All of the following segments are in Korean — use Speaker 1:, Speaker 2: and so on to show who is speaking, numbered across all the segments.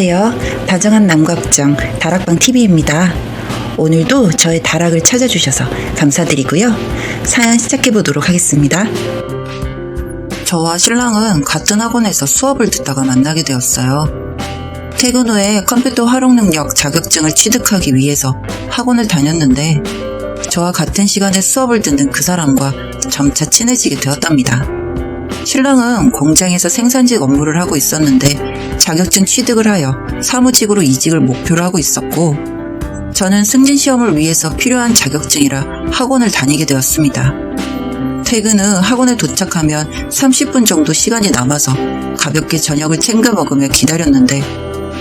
Speaker 1: 안녕하세요. 다정한 남각정 다락방 TV입니다. 오늘도 저의 다락을 찾아주셔서 감사드리고요. 사연 시작해 보도록 하겠습니다. 저와 신랑은 같은 학원에서 수업을 듣다가 만나게 되었어요. 퇴근 후에 컴퓨터 활용 능력 자격증을 취득하기 위해서 학원을 다녔는데 저와 같은 시간에 수업을 듣는 그 사람과 점차 친해지게 되었답니다. 신랑은 공장에서 생산직 업무를 하고 있었는데 자격증 취득을 하여 사무직으로 이직을 목표로 하고 있었고 저는 승진 시험을 위해서 필요한 자격증이라 학원을 다니게 되었습니다. 퇴근 후 학원에 도착하면 30분 정도 시간이 남아서 가볍게 저녁을 챙겨 먹으며 기다렸는데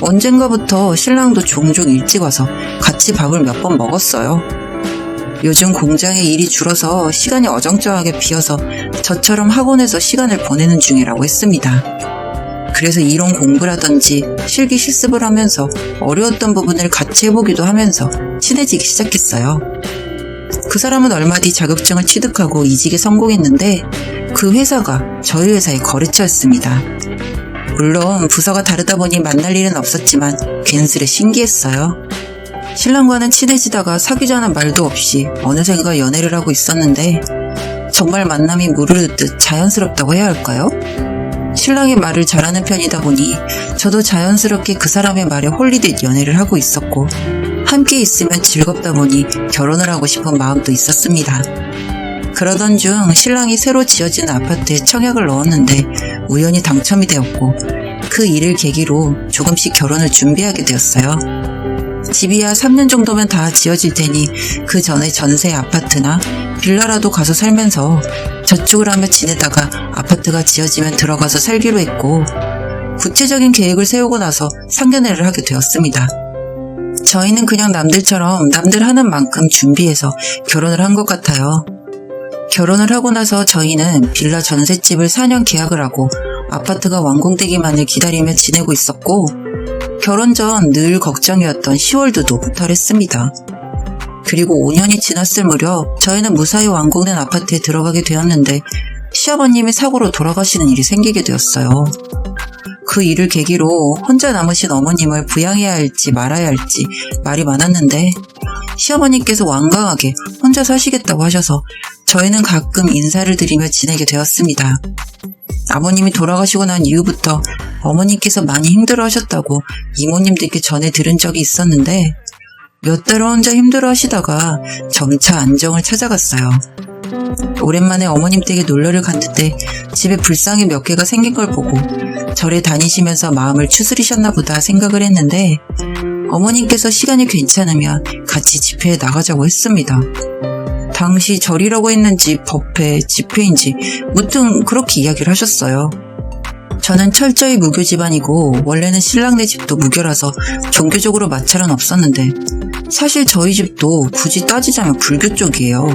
Speaker 1: 언젠가부터 신랑도 종종 일찍 와서 같이 밥을 몇 번 먹었어요. 요즘 공장에 일이 줄어서 시간이 어정쩡하게 비어서 저처럼 학원에서 시간을 보내는 중이라고 했습니다. 그래서 이론 공부라든지 실기 실습을 하면서 어려웠던 부분을 같이 해보기도 하면서 친해지기 시작했어요. 그 사람은 얼마 뒤 자격증을 취득하고 이직에 성공했는데 그 회사가 저희 회사의 거래처였습니다. 물론 부서가 다르다 보니 만날 일은 없었지만 괜스레 신기했어요. 신랑과는 친해지다가 사귀자는 말도 없이 어느샌가 연애를 하고 있었는데 정말 만남이 무르르듯 자연스럽다고 해야 할까요? 신랑의 말을 잘하는 편이다 보니 저도 자연스럽게 그 사람의 말에 홀리듯 연애를 하고 있었고 함께 있으면 즐겁다 보니 결혼을 하고 싶은 마음도 있었습니다. 그러던 중 신랑이 새로 지어진 아파트에 청약을 넣었는데 우연히 당첨이 되었고 그 일을 계기로 조금씩 결혼을 준비하게 되었어요. 집이야 3년 정도면 다 지어질 테니 그 전에 전세 아파트나 빌라라도 가서 살면서 저축을 하며 지내다가 아파트가 지어지면 들어가서 살기로 했고 구체적인 계획을 세우고 나서 상견례를 하게 되었습니다. 저희는 그냥 남들처럼 남들 하는 만큼 준비해서 결혼을 한 것 같아요. 결혼을 하고 나서 저희는 빌라 전셋집을 4년 계약을 하고 아파트가 완공되기만을 기다리며 지내고 있었고 결혼 전 늘 걱정이었던 10월도도 무탈했습니다. 그리고 5년이 지났을 무렵 저희는 무사히 완공된 아파트에 들어가게 되었는데 시아버님이 사고로 돌아가시는 일이 생기게 되었어요. 그 일을 계기로 혼자 남으신 어머님을 부양해야 할지 말아야 할지 말이 많았는데 시어머니께서 완강하게 혼자 사시겠다고 하셔서 저희는 가끔 인사를 드리며 지내게 되었습니다. 아버님이 돌아가시고 난 이후부터 어머니께서 많이 힘들어 하셨다고 이모님들께 전해 들은 적이 있었는데 몇달 혼자 힘들어 하시다가 점차 안정을 찾아갔어요. 오랜만에 어머님 댁에 놀러를 갔는데 집에 불상이 몇 개가 생긴 걸 보고 절에 다니시면서 마음을 추스리셨나 보다 생각을 했는데 어머님께서 시간이 괜찮으면 같이 집회에 나가자고 했습니다. 당시 절이라고 했는지 법회, 집회인지 무튼 그렇게 이야기를 하셨어요. 저는 철저히 무교 집안이고 원래는 신랑네 집도 무교라서 종교적으로 마찰은 없었는데 사실 저희 집도 굳이 따지자면 불교 쪽이에요.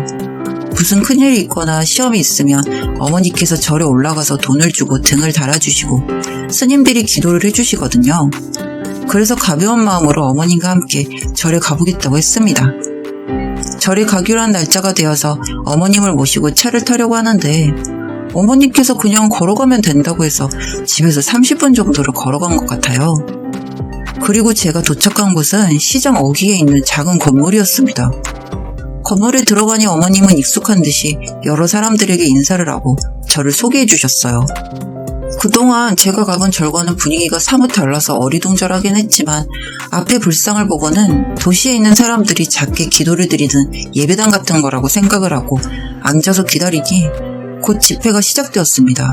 Speaker 1: 무슨 큰일이 있거나 시험이 있으면 어머니께서 절에 올라가서 돈을 주고 등을 달아주시고 스님들이 기도를 해주시거든요. 그래서 가벼운 마음으로 어머님과 함께 절에 가보겠다고 했습니다. 절에 가기로 한 날짜가 되어서 어머님을 모시고 차를 타려고 하는데 어머님께서 그냥 걸어가면 된다고 해서 집에서 30분 정도를 걸어간 것 같아요. 그리고 제가 도착한 곳은 시장 어귀에 있는 작은 건물이었습니다. 건물에 들어가니 어머님은 익숙한 듯이 여러 사람들에게 인사를 하고 저를 소개해 주셨어요. 그동안 제가 가본 절과는 분위기가 사뭇 달라서 어리둥절하긴 했지만 앞에 불상을 보고는 도시에 있는 사람들이 작게 기도를 드리는 예배당 같은 거라고 생각을 하고 앉아서 기다리니 곧 집회가 시작되었습니다.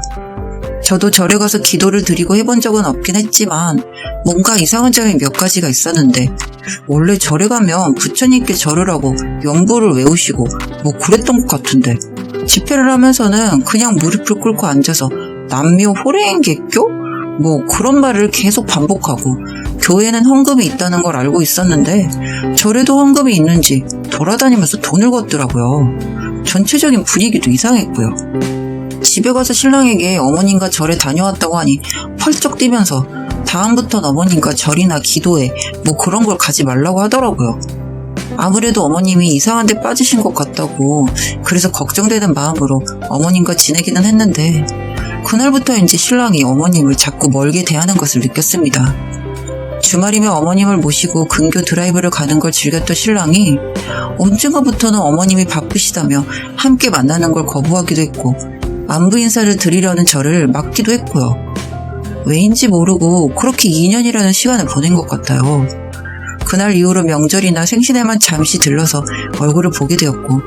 Speaker 1: 저도 절에 가서 기도를 드리고 해본 적은 없긴 했지만 뭔가 이상한 점이 몇 가지가 있었는데 원래 절에 가면 부처님께 절을 하고 영부를 외우시고 뭐 그랬던 것 같은데 집회를 하면서는 그냥 무릎을 꿇고 앉아서 남묘 호래행개교? 뭐 그런 말을 계속 반복하고 교회는 헌금이 있다는 걸 알고 있었는데 절에도 헌금이 있는지 돌아다니면서 돈을 걷더라고요. 전체적인 분위기도 이상했고요. 집에 가서 신랑에게 어머님과 절에 다녀왔다고 하니 펄쩍 뛰면서 다음부턴 어머님과 절이나 기도회 뭐 그런 걸 가지 말라고 하더라고요. 아무래도 어머님이 이상한 데 빠지신 것 같다고 그래서 걱정되는 마음으로 어머님과 지내기는 했는데 그날부터인지 신랑이 어머님을 자꾸 멀게 대하는 것을 느꼈습니다. 주말이면 어머님을 모시고 근교 드라이브를 가는 걸 즐겼던 신랑이 언젠가부터는 어머님이 바쁘시다며 함께 만나는 걸 거부하기도 했고 안부 인사를 드리려는 저를 막기도 했고요. 왜인지 모르고 그렇게 2년이라는 시간을 보낸 것 같아요. 그날 이후로 명절이나 생신에만 잠시 들러서 얼굴을 보게 되었고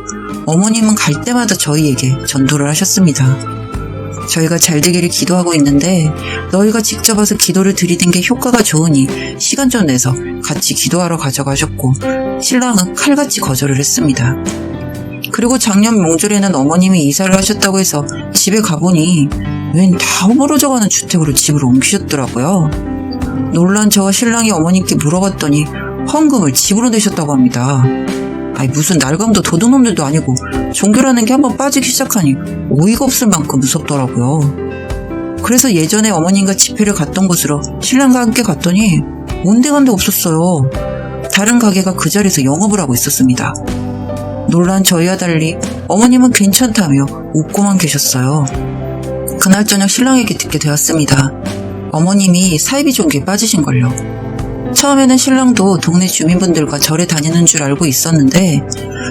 Speaker 1: 어머님은 갈 때마다 저희에게 전도를 하셨습니다. 저희가 잘 되기를 기도하고 있는데 너희가 직접 와서 기도를 드리는 게 효과가 좋으니 시간 좀 내서 같이 기도하러 가져가셨고 신랑은 칼같이 거절을 했습니다. 그리고 작년 명절에는 어머님이 이사를 하셨다고 해서 집에 가보니 웬 다 허물어져 가는 주택으로 집을 옮기셨더라고요. 놀란 저와 신랑이 어머님께 물어봤더니 헌금을 집으로 내셨다고 합니다. 아니 무슨 날강도 도둑놈들도 아니고 종교라는 게 한번 빠지기 시작하니 어이가 없을 만큼 무섭더라고요. 그래서 예전에 어머님과 집회를 갔던 곳으로 신랑과 함께 갔더니 온데간데 없었어요. 다른 가게가 그 자리에서 영업을 하고 있었습니다. 놀란 저희와 달리 어머님은 괜찮다며 웃고만 계셨어요. 그날 저녁 신랑에게 듣게 되었습니다. 어머님이 사이비 종교에 빠지신 걸요. 처음에는 신랑도 동네 주민분들과 절에 다니는 줄 알고 있었는데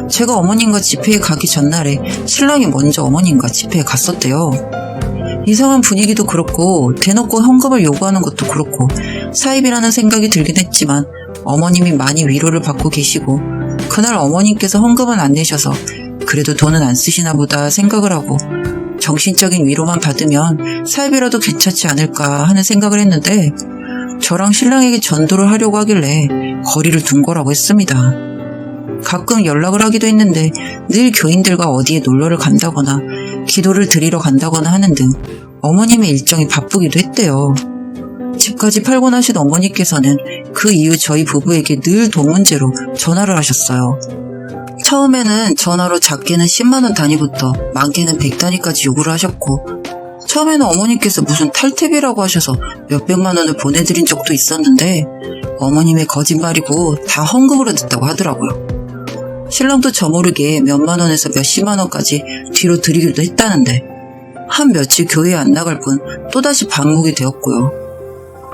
Speaker 1: 제가 어머님과 집회에 가기 전날에 신랑이 먼저 어머님과 집회에 갔었대요. 이상한 분위기도 그렇고 대놓고 헌금을 요구하는 것도 그렇고 사입이라는 생각이 들긴 했지만 어머님이 많이 위로를 받고 계시고 그날 어머님께서 헌금은 안 내셔서 그래도 돈은 안 쓰시나 보다 생각을 하고 정신적인 위로만 받으면 사입이라도 괜찮지 않을까 하는 생각을 했는데 저랑 신랑에게 전도를 하려고 하길래 거리를 둔 거라고 했습니다. 가끔 연락을 하기도 했는데 늘 교인들과 어디에 놀러를 간다거나 기도를 드리러 간다거나 하는 등 어머님의 일정이 바쁘기도 했대요. 집까지 팔고 나신 어머니께서는 그 이후 저희 부부에게 늘 돈 문제로 전화를 하셨어요. 처음에는 전화로 작게는 10만원 단위부터 많게는 100단위까지 요구를 하셨고 처음에는 어머님께서 무슨 탈퇴비라고 하셔서 몇백만 원을 보내드린 적도 있었는데 어머님의 거짓말이고 다 헌금으로 됐다고 하더라고요. 신랑도 저모르게 몇만 원에서 몇십만 원까지 뒤로 드리기도 했다는데 한 며칠 교회 안 나갈 뿐 또다시 반복이 되었고요.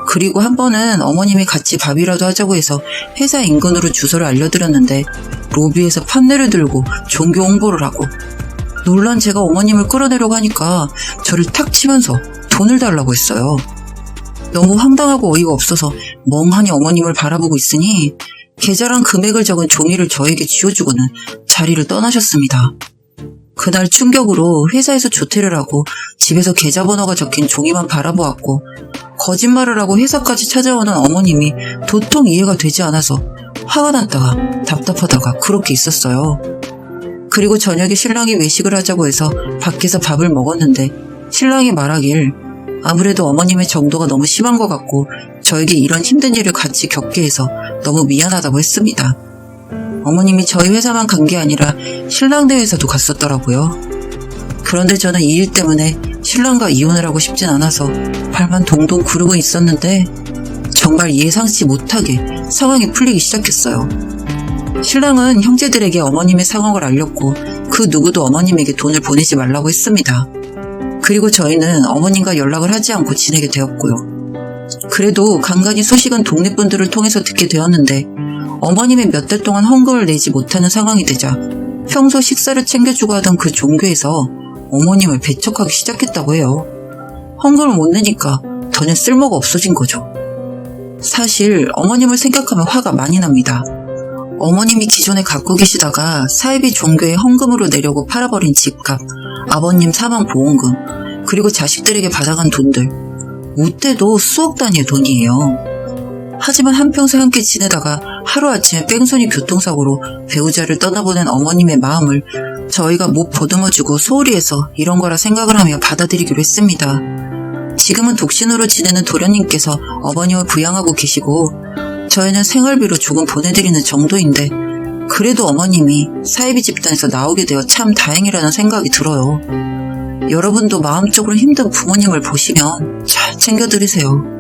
Speaker 1: 그리고 한 번은 어머님이 같이 밥이라도 하자고 해서 회사 인근으로 주소를 알려드렸는데 로비에서 판넬을 들고 종교 홍보를 하고 놀란 제가 어머님을 끌어내려고 하니까 저를 탁 치면서 돈을 달라고 했어요. 너무 황당하고 어이가 없어서 멍하니 어머님을 바라보고 있으니 계좌랑 금액을 적은 종이를 저에게 쥐어주고는 자리를 떠나셨습니다. 그날 충격으로 회사에서 조퇴를 하고 집에서 계좌번호가 적힌 종이만 바라보았고 거짓말을 하고 회사까지 찾아오는 어머님이 도통 이해가 되지 않아서 화가 났다가 답답하다가 그렇게 있었어요. 그리고 저녁에 신랑이 외식을 하자고 해서 밖에서 밥을 먹었는데 신랑이 말하길 아무래도 어머님의 정도가 너무 심한 것 같고 저에게 이런 힘든 일을 같이 겪게 해서 너무 미안하다고 했습니다. 어머님이 저희 회사만 간 게 아니라 신랑네 회사도 갔었더라고요. 그런데 저는 이 일 때문에 신랑과 이혼을 하고 싶진 않아서 발만 동동 구르고 있었는데 정말 예상치 못하게 상황이 풀리기 시작했어요. 신랑은 형제들에게 어머님의 상황을 알렸고 그 누구도 어머님에게 돈을 보내지 말라고 했습니다. 그리고 저희는 어머님과 연락을 하지 않고 지내게 되었고요. 그래도 간간히 소식은 동네 분들을 통해서 듣게 되었는데 어머님이 몇 달 동안 헌금을 내지 못하는 상황이 되자 평소 식사를 챙겨주고 하던 그 종교에서 어머님을 배척하기 시작했다고 해요. 헌금을 못 내니까 더는 쓸모가 없어진 거죠. 사실 어머님을 생각하면 화가 많이 납니다. 어머님이 기존에 갖고 계시다가 사이비 종교에 헌금으로 내려고 팔아버린 집값, 아버님 사망 보험금, 그리고 자식들에게 받아간 돈들. 못해도 수억 단위의 돈이에요. 하지만 한평생 함께 지내다가 하루아침에 뺑소니 교통사고로 배우자를 떠나보낸 어머님의 마음을 저희가 못 보듬어주고 소홀히 해서 이런 거라 생각을 하며 받아들이기로 했습니다. 지금은 독신으로 지내는 도련님께서 어머님을 부양하고 계시고 저희는 생활비로 조금 보내드리는 정도인데 그래도 어머님이 사이비 집단에서 나오게 되어 참 다행이라는 생각이 들어요. 여러분도 마음적으로 힘든 부모님을 보시면 잘 챙겨드리세요.